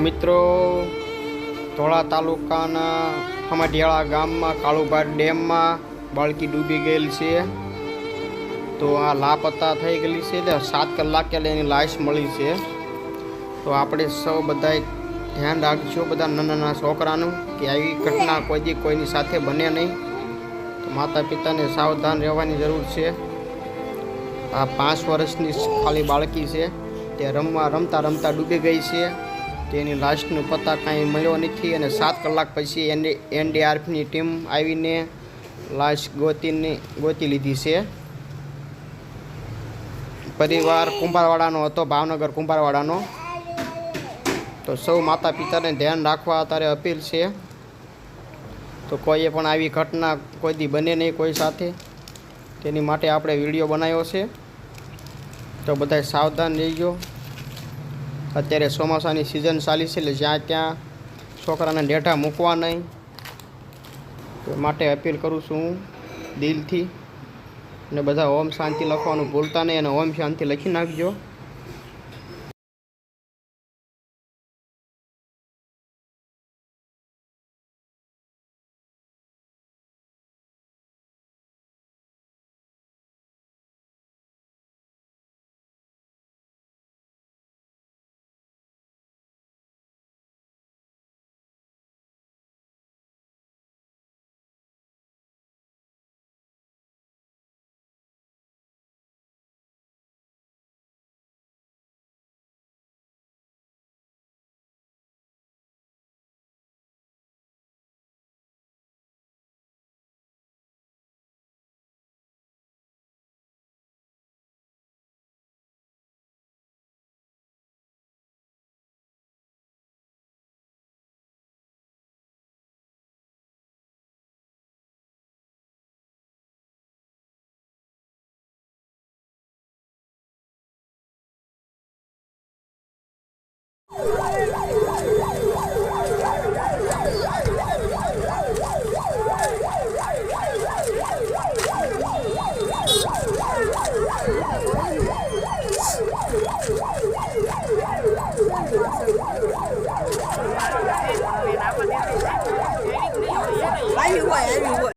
મિત્રો, ધોળા તાલુકાના ખમઢિયાળા ગામમાં કાળુભાર ડેમમાં બાળકી ડૂબી ગયેલ છે. તો આ લાપતા થઈ ગયેલી છે એટલે સાત કલાકે એની લાશ મળી છે. તો આપણે સૌ બધાએ ધ્યાન રાખજો બધા નાના નાના છોકરાનું, કે આવી ઘટના કોઈ કોઈની સાથે બને નહીં. તો માતા પિતાને સાવધાન રહેવાની જરૂર છે. આ પાંચ વર્ષની ખાલી બાળકી છે, તે રમવા રમતા રમતા ડૂબી ગઈ છે. તેની લાશનો પત્તા કાંઈ મળ્યો નથી અને સાત કલાક પછી એનડી એનડીઆરએફની ટીમ આવીને લાશ ગોતીને ગોતી લીધી છે. પરિવાર કુંભારવાડાનો હતો, ભાવનગર કુંભારવાડાનો. તો સૌ માતા પિતાને ધ્યાન રાખવા અત્યારે અપીલ છે. તો કોઈએ પણ આવી ઘટના કોઈ દી બને નહીં કોઈ સાથે. તેની માટે આપણે વીડિયો બનાવ્યો છે. તો બધાય સાવધાન રહીજો. અત્યારે ચોમાસાની સિઝન ચાલી છે એટલે જ્યાં ત્યાં છોકરાને ડેટા મૂકવા નહીં. માટે અપીલ કરું છું હું દિલથી. અને બધા ઓમ શાંતિ લખવાનું ભૂલતા નહીં અને ઓમ શાંતિ લખી નાખજો. Oh, my God.